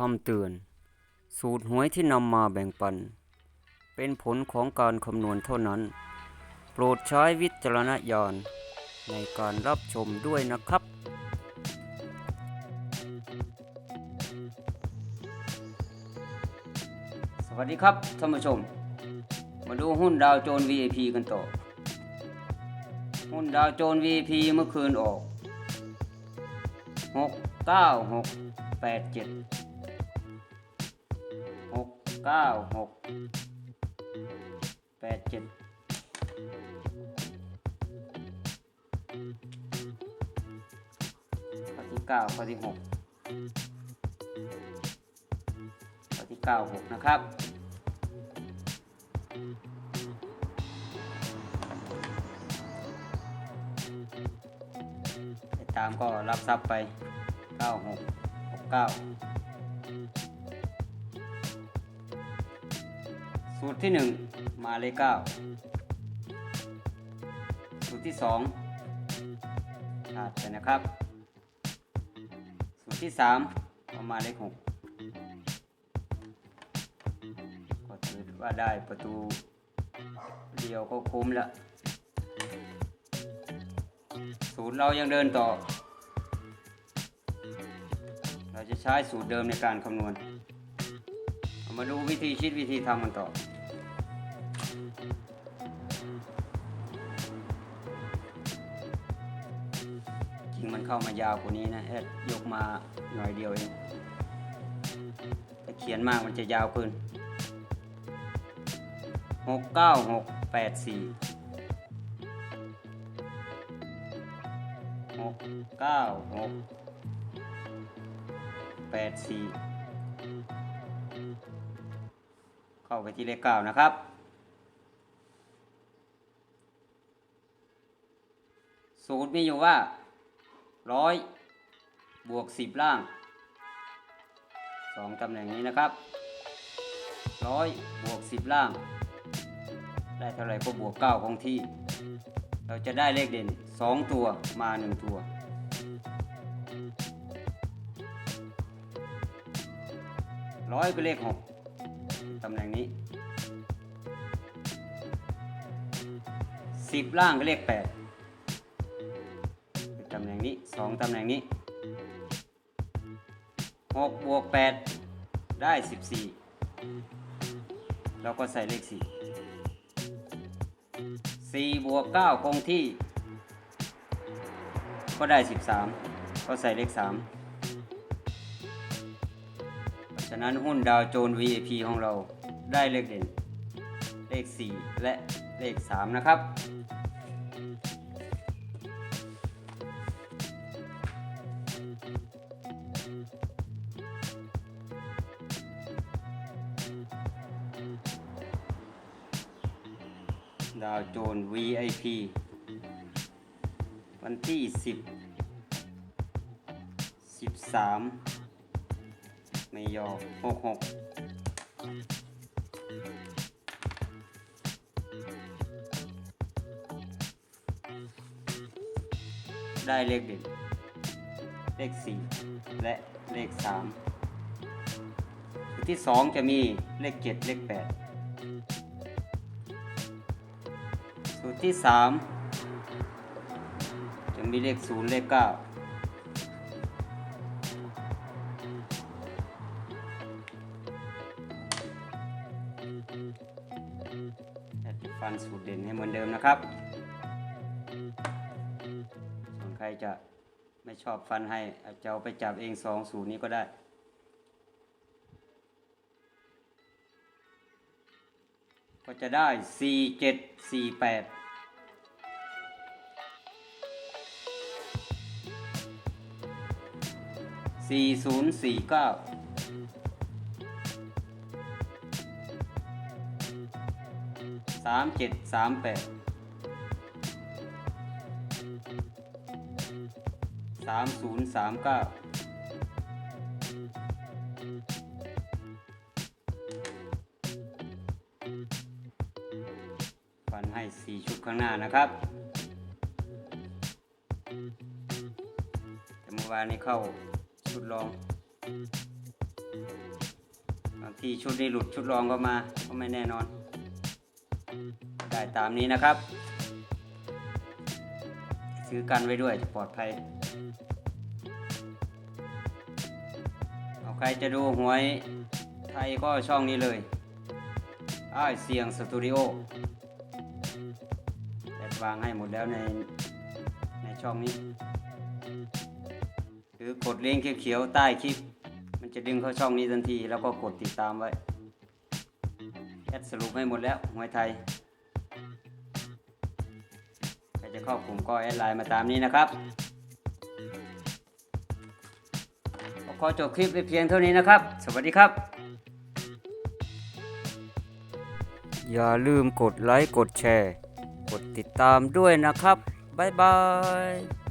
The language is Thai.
คำเตือน สูตรหวยที่นำมาแบ่งปัน เป็นผลของการคำนวณเท่านั้น โปรดใช้วิจารณญาณในการรับชมด้วยนะครับ สวัสดีครับท่านผู้ชม มาดูหุ้นดาวโจน VIP กันต่อ หุ้นดาวโจน VIP เมื่อคืนออกหกเก้าหกแปด เก้าหกแปดเจ็ดข้อที่เก้าข้อที่หกข้อที่เก้าหกนะครับตามก็รับทรัพย์ไป 96 69 สูตรที่ 1 มาเลข9สูตรที่2ขาดไปนะครับ สูตรที่3ก็มาเลข6ก็ถือว่าได้ประตูเดียวก็คุ้มแล้วสูตรเรายังเดินต่อ เราจะใช้สูตรเดิมในการคำนวณเอามาดูวิธีคิดวิธีทำกันต่อ ริงมันเข้ามายาวกว่านี้นะแอดยกมาหน่อยเดียวเองถ้าเขียนมากมันจะยาวขึ้นหกเก้าหกแปดสี่หกเก้าหกแปดสี่เข้าไปที่เลขเก้านะครับสูตรมีอยู่ว่า ร้อยบวกสิบล่างสองตำแหน่งนี้นะครับร้อยบวกสิบล่าง ได้เท่าไหร่ก็บวกเก้าคงที่ เราจะได้เลขเด่น2ตัวมา1ตัวร้อยก็เลข6ตำแหน่งนี้10ล่างก็เลข8ตำแหน่งนี้2ตำแหน่งนี้6บวก8ได้14เราก็ใส่เลข4 4บวก9คงที่ ก็ได้13ก็ใส่เลข3เพราะฉะนั้นหุ้นดาวโจน์ VIP ของเราได้เลขเด่น เลข 4 และเลข 3 นะครับ ดาวโจน VIP วันที่ 10 13ไม่ยอ66ได้เลขเด่นเลข 4 และเลข3สูตรที่ 2 จะมีเลข 7 เลข 8 สูตรที่ 3 จะมีเลข 0 เลข 9 ฟันสูตรเด่นให้เหมือนเดิมนะครับ ส่วนใครจะไม่ชอบฟันให้อาจจะเอาไปจับเองสองสูตรนี้ก็ได้ก็จะได้ 4 4 8สี่ศูนย์สี่เก้าสามเจ็ดสามแปดสามศูนย์สามเก้าฟันให้สี่ชุดข้างหน้านะครับ แต่เมื่อวานนี้เข้า ชุดรองทีชุดนี้หลุดชุดรองก็มาก็ไม่แน่นอน ได้ตามนี้นะครับ ซื้อกันไว้ด้วยจะปลอดภัยเอาใครจะดูหวยไทยก็ช่องนี้เลยอ้ายเสียงสตูดิโอแอดวางให้หมดแล้วในในช่องนี้ รือกดลิงก์เขียวๆใต้คลิป มันจะดึงเข้าช่องนี้ทันที แล้วก็กดติดตามไว้แอดสรุปให้หมดแล้วหวยไทยใครจะเข้ากลุ่มก็แอดไลน์มาตามนี้นะครับขอจบคลิปไปเพียงเท่านี้นะครับ สวัสดีครับ อย่าลืมกดไลค์ กดแชร์ กดติดตามด้วยนะครับ บ๊ายบาย